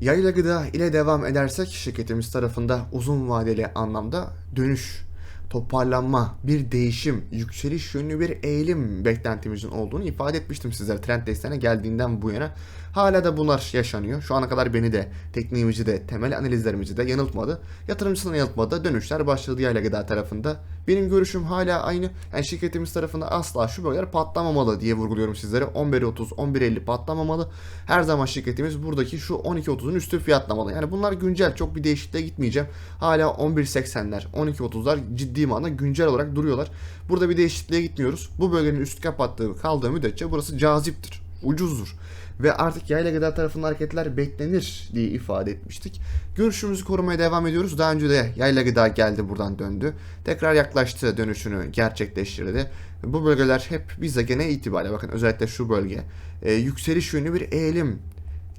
Yayla gıda ile devam edersek şirketimiz tarafında uzun vadeli anlamda dönüş, toparlanma, bir değişim, yükseliş yönlü bir eğilim beklentimizin olduğunu ifade etmiştim sizlere trend desteğine geldiğinden bu yana. Hala da bunlar yaşanıyor. Şu ana kadar beni de, tekniğimizi de, temel analizlerimizi de yanıltmadı. Yatırımcısını yanıltmadı. Dönüşler başladı yayla gıda tarafında. Benim görüşüm hala aynı. Yani şirketimiz tarafında asla şu bölgeler patlamamalı diye vurguluyorum sizlere. 11.30, 11.50 patlamamalı. Her zaman şirketimiz buradaki şu 12.30'un üstü fiyatlamalı. Yani bunlar güncel. Çok bir değişikliğe gitmeyeceğim. Hala 11.80'ler, 12.30'lar ciddi manada güncel olarak duruyorlar. Burada bir değişikliğe gitmiyoruz. Bu bölgenin üstü kapattığı kaldığı müddetçe burası caziptir. Ucuzdur ve artık yayla gıda tarafından hareketler beklenir diye ifade etmiştik. Görüşümüzü korumaya devam ediyoruz. Daha önce de yayla gıda geldi buradan döndü. Tekrar yaklaştı dönüşünü gerçekleştirdi. Bu bölgeler hep bize gene itibariyle bakın özellikle şu bölge e, yükseliş yönlü bir eğilim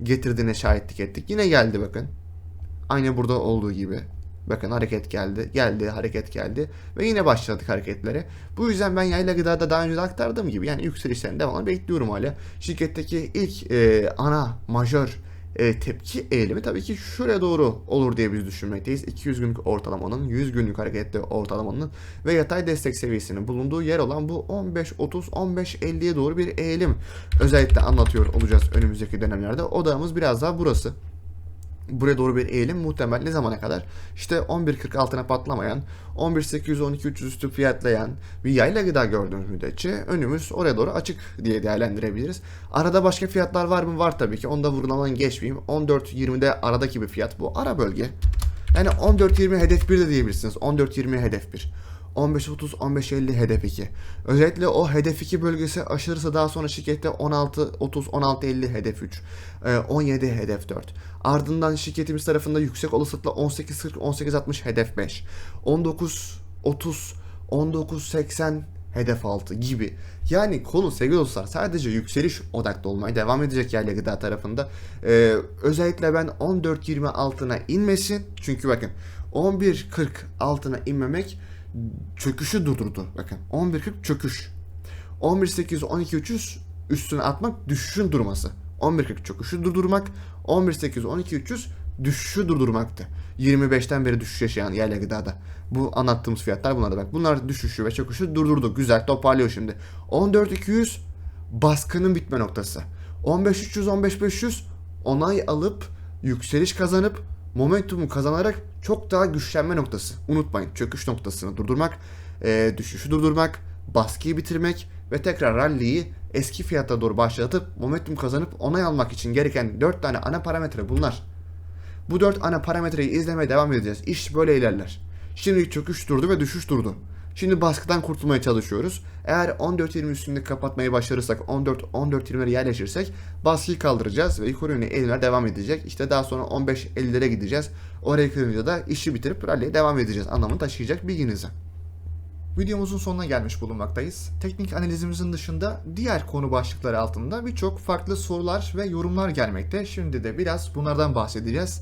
getirdiğine şahitlik ettik. Yine geldi bakın. Aynı burada olduğu gibi. Bakın hareket geldi, geldi, hareket geldi ve yine başladık hareketlere. Bu yüzden ben yayla gıdada daha önce de aktardığım gibi yani yükselişlerin devamını bekliyorum hala. Şirketteki ilk e, ana majör e, tepki eğilimi tabii ki şuraya doğru olur diye biz düşünmekteyiz. 200 günlük ortalamanın, 100 günlük hareketli ortalamanın ve yatay destek seviyesinin bulunduğu yer olan bu 15-30-15-50'ye doğru bir eğilim özellikle anlatıyor olacağız önümüzdeki dönemlerde. Odağımız biraz daha burası buraya doğru bir eğilim muhtemel ne zamana kadar? İşte 11.40 altına patlamayan, 11.800-12.300 üstü fiyatlayan bir yayla gıda gördüğümüz müddetçe önümüz oraya doğru açık diye değerlendirebiliriz. Arada başka fiyatlar var mı? Var tabii ki. Onda vurulamadan geçmeyeyim. 14.20'de aradaki bir fiyat bu. Ara bölge. Yani 14.20 hedef 1 de diyebilirsiniz. 14.20 hedef 1. 15-30, 15-50 hedef 2. Özellikle o hedef 2 bölgesi aşırısı daha sonra şirkette 16-30, 16-50 hedef 3. 17 hedef 4. Ardından şirketimiz tarafında yüksek olasılıkla 18-40, 18-60 hedef 5. 19-30, 19-80 hedef 6 gibi. Yani konu sevgili dostlar sadece yükseliş odaklı olmaya devam edecek yerli gıda tarafında. Ee, özellikle ben 14-20 altına inmesin. Çünkü bakın 11-40 altına inmemek çöküşü durdurdu. Bakın 11.40 çöküş. 11.800 12.300 üstüne atmak düşüşün durması. 11.40 çöküşü durdurmak. 11.800 12.300 düşüşü durdurmaktı. 25'ten beri düşüş yaşayan yerli gıdada. Bu anlattığımız fiyatlar bunlar da bak. Bunlar düşüşü ve çöküşü durdurdu. Güzel toparlıyor şimdi. 14.200 baskının bitme noktası. 15.300 15.500 onay alıp yükseliş kazanıp momentumu kazanarak çok daha güçlenme noktası. Unutmayın çöküş noktasını durdurmak, e, düşüşü durdurmak, baskıyı bitirmek ve tekrar rally'yi eski fiyata doğru başlatıp momentum kazanıp onay almak için gereken 4 tane ana parametre bunlar. Bu dört ana parametreyi izlemeye devam edeceğiz. İş böyle ilerler. Şimdi çöküş durdu ve düşüş durdu. Şimdi baskıdan kurtulmaya çalışıyoruz. Eğer 14.20 üstünde kapatmayı başarırsak, 14-14.20'lere yerleşirsek baskıyı kaldıracağız ve yukarı yönlü eğilimler devam edecek. İşte daha sonra 15.50'lere gideceğiz. Oraya kırınca da işi bitirip rally'e devam edeceğiz. Anlamını taşıyacak bilginize. Videomuzun sonuna gelmiş bulunmaktayız. Teknik analizimizin dışında diğer konu başlıkları altında birçok farklı sorular ve yorumlar gelmekte. Şimdi de biraz bunlardan bahsedeceğiz.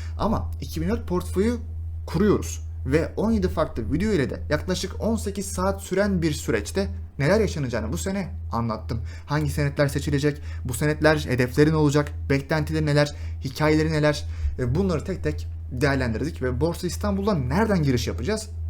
Ama 2004 portföyü kuruyoruz. Ve 17 farklı video ile de yaklaşık 18 saat süren bir süreçte neler yaşanacağını bu sene anlattım. Hangi senetler seçilecek, bu senetler hedeflerin olacak, beklentileri neler, hikayeleri neler? Ve bunları tek tek değerlendirdik ve Borsa İstanbul'dan nereden giriş yapacağız